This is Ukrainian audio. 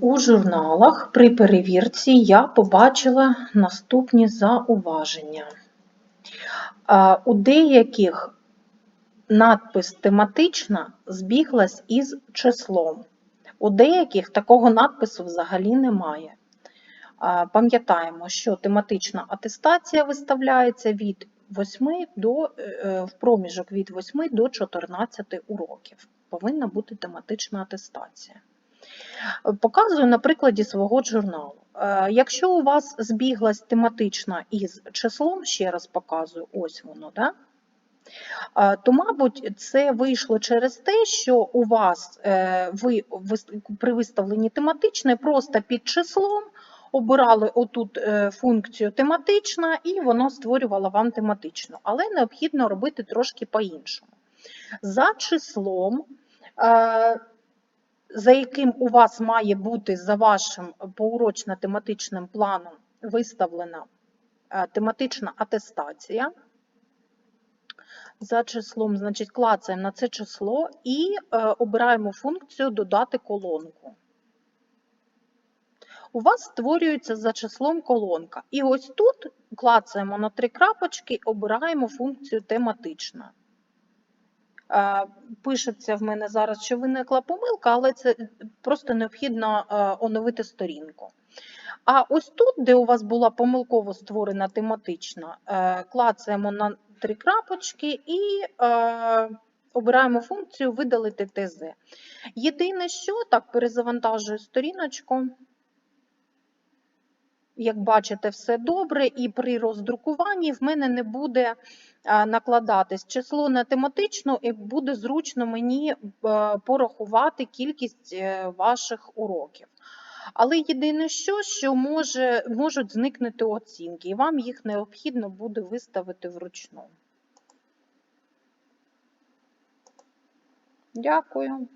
У журналах при перевірці я побачила наступні зауваження. У деяких надпис тематична збіглась із числом. У деяких такого надпису взагалі немає. Пам'ятаємо, що тематична атестація виставляється від 8 до, е, в проміжок від 8 до 14 уроків. Повинна бути тематична атестація. Показую на прикладі свого журналу. Е, Якщо у вас збіглась тематична із числом, ще раз показую, ось воно, да? Е, то, мабуть, це вийшло через те, що у вас е, ви при виставленні тематичної просто під числом обирали отут функцію тематична, і воно створювало вам тематичну. Але необхідно робити трошки по-іншому. За числом, за яким у вас має бути за вашим поурочно-тематичним планом виставлена е, тематична атестація, за числом, значить, клацаємо на це число і е, обираємо функцію додати колонку. У вас створюється за числом колонка. І ось тут клацаємо на три крапочки, обираємо функцію тематична. Е, Пишеться в мене зараз, що виникла помилка, але це просто необхідно е, оновити сторінку. А ось тут, де у вас була помилково створена тематична, е, клацаємо на три крапочки і обираємо функцію видалити ТЗ. Єдине, що так, перезавантажую сторіночку. Як бачите, все добре, і при роздрукуванні в мене не буде накладатись число на тематичну, і буде зручно мені е, порахувати кількість е, ваших уроків. Але єдине що, що може, можуть зникнути оцінки, і вам їх необхідно буде виставити вручну. Дякую.